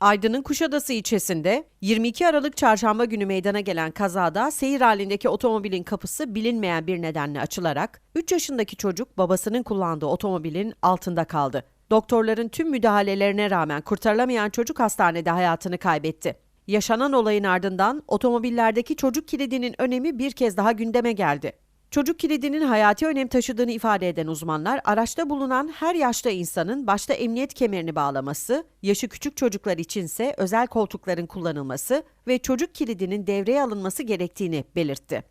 Aydın'ın Kuşadası ilçesinde 22 Aralık çarşamba günü meydana gelen kazada seyir halindeki otomobilin kapısı bilinmeyen bir nedenle açılarak 3 yaşındaki çocuk babasının kullandığı otomobilin altında kaldı. Doktorların tüm müdahalelerine rağmen kurtarılamayan çocuk hastanede hayatını kaybetti. Yaşanan olayın ardından otomobillerdeki çocuk kilidinin önemi bir kez daha gündeme geldi. Çocuk kilidinin hayati önem taşıdığını ifade eden uzmanlar, araçta bulunan her yaşta insanın başta emniyet kemerini bağlaması, yaşı küçük çocuklar içinse özel koltukların kullanılması ve çocuk kilidinin devreye alınması gerektiğini belirtti.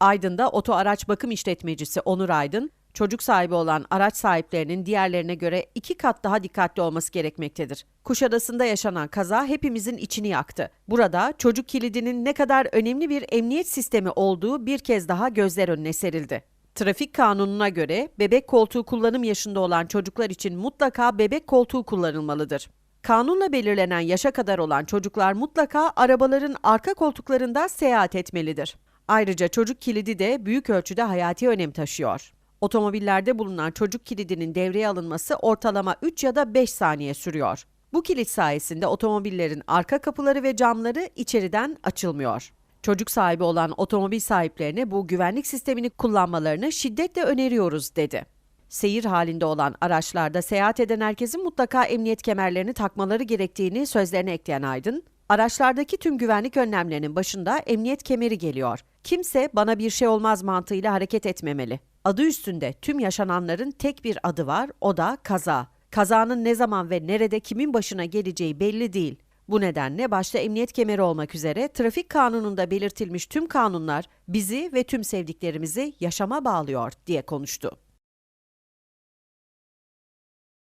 Aydın'da oto araç bakım işletmecisi Onur Aydın, çocuk sahibi olan araç sahiplerinin diğerlerine göre iki kat daha dikkatli olması gerekmektedir. Kuşadası'nda yaşanan kaza hepimizin içini yaktı. Burada çocuk kilidinin ne kadar önemli bir emniyet sistemi olduğu bir kez daha gözler önüne serildi. Trafik kanununa göre bebek koltuğu kullanım yaşında olan çocuklar için mutlaka bebek koltuğu kullanılmalıdır. Kanunla belirlenen yaşa kadar olan çocuklar mutlaka arabaların arka koltuklarında seyahat etmelidir. Ayrıca çocuk kilidi de büyük ölçüde hayati önem taşıyor. Otomobillerde bulunan çocuk kilidinin devreye alınması ortalama 3 ya da 5 saniye sürüyor. Bu kilit sayesinde otomobillerin arka kapıları ve camları içeriden açılmıyor. Çocuk sahibi olan otomobil sahiplerine bu güvenlik sistemini kullanmalarını şiddetle öneriyoruz dedi. Seyir halinde olan araçlarda seyahat eden herkesin mutlaka emniyet kemerlerini takmaları gerektiğini sözlerine ekleyen Aydın, araçlardaki tüm güvenlik önlemlerinin başında emniyet kemeri geliyor. Kimse bana bir şey olmaz mantığıyla hareket etmemeli. Adı üstünde tüm yaşananların tek bir adı var, o da kaza. Kazanın ne zaman ve nerede kimin başına geleceği belli değil. Bu nedenle başta emniyet kemeri olmak üzere trafik kanununda belirtilmiş tüm kanunlar bizi ve tüm sevdiklerimizi yaşama bağlıyor diye konuştu.